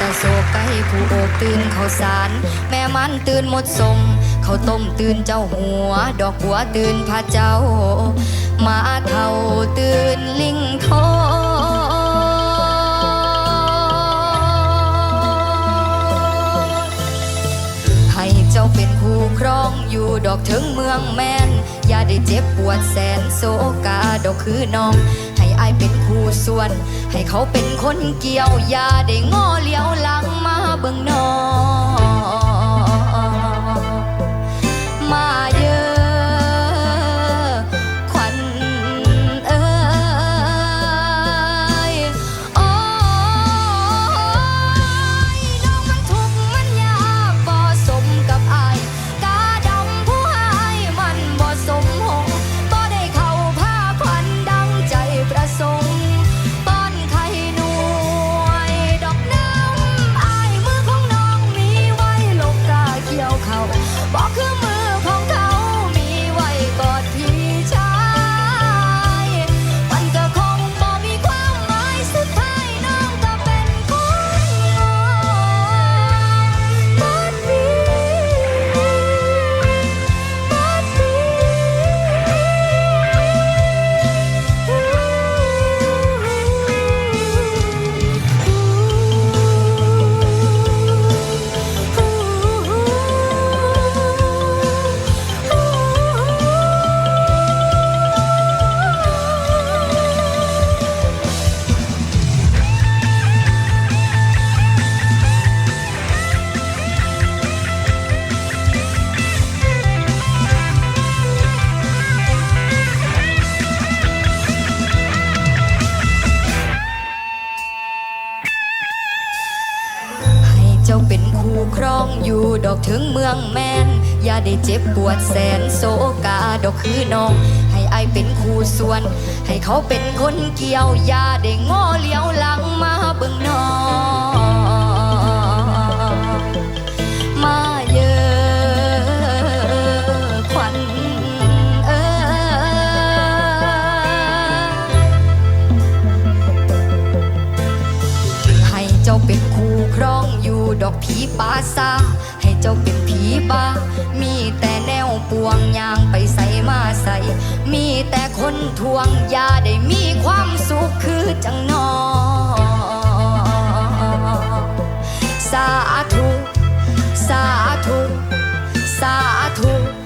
ตะโศกไก่ผู้โอบตื่นเขาวสาร แม่มันตื่นหมดสม เขาวต้มตื่นเจ้าหัว ดอกหัวตื่นพระเจ้า มาเท่าตื่นลิงโท ดอกถึงเมืองแมนอย่าได้เจ็บปวดแสนโศกาดอกคือน้อง ให้อายเป็นคู่ส่วน ให้เขาเป็นคนเกี่ยว อย่าได้ง้อเลี้ยวหลังมาเบิ่งน้อง คู่ครองอยู่ดอกถึงเมืองแมนอย่าได้เจ็บปวดแสนโศกาดอกคือน้อง ให้อายเป็นคู่ส่วน ให้เขาเป็นคนเกี่ยว อย่าได้ง้อเลี้ยวหลังมาเบิ่งน้อง ดอกผีปาซาให้เจ้าเป็นผีบ้า มีแต่แนวปวงยางไปใส่มาใส่ มีแต่คนทวงยาได้มีความสุขคือจังนอสาธุ สาธุ สาธุ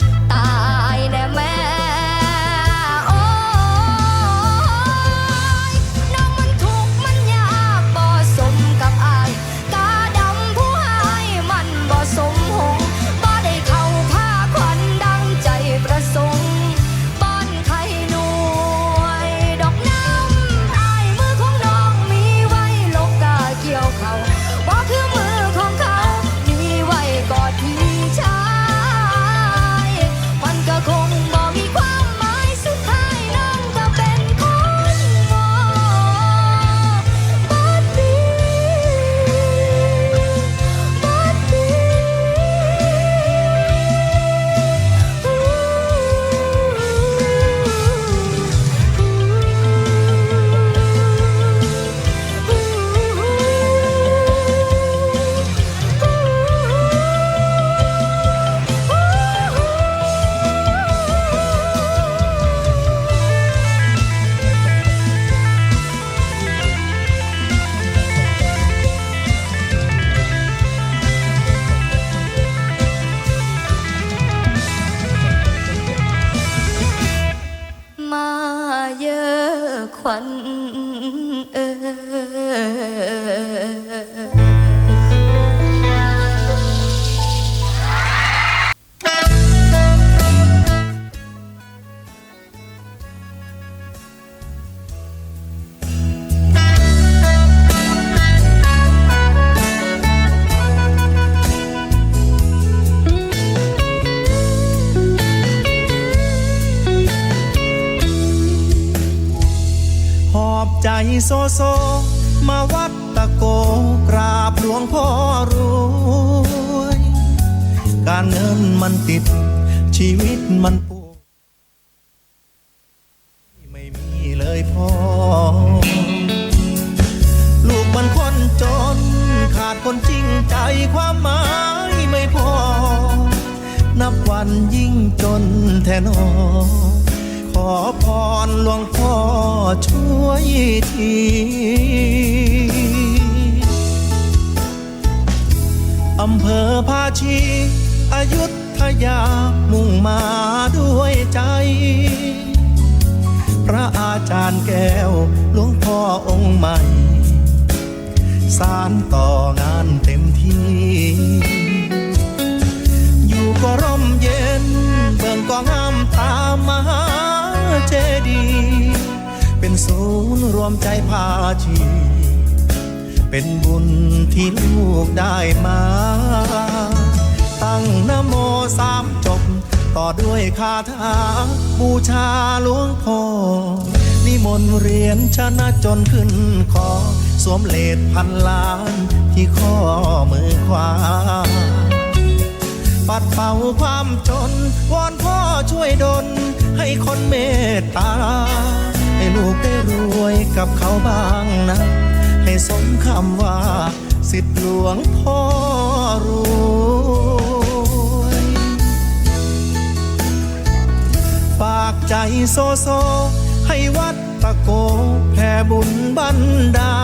วั โซโซ มาวัดตะโกกราบหลวงพ่อรวย การเงินมันติด ชีวิตมันปวดไม่มีเลยพ่อ ลูกมันคนจน ขาดคนจริงใจความหมายไม่พอ นับวันยิ่งจนแทนอ ขอพรหลวงพ่อช่วยทีอำเภอภาชีอายุทยามุ่งมาด้วยใจ พระอาจารย์แก้วหลวงพ่อองค์ใหม่ สารต่องานเต็มที่ รวมใจพาชี เป็นบุญที่ลูกได้มา ตั้งนโมสามจบ ต่อด้วยคาถา บูชาหลวงพ่อนิมนต์เรียนชนะจนขึ้นคอสวมเลดพันล้านที่ข้อมือขวา ปัดเป่าความจน วอนพ่อช่วยดลให้ำว่า สิทธิหลวงพ่อรวยปากใจโซโซ ให้วัดตะโก แผ่บุญบันดา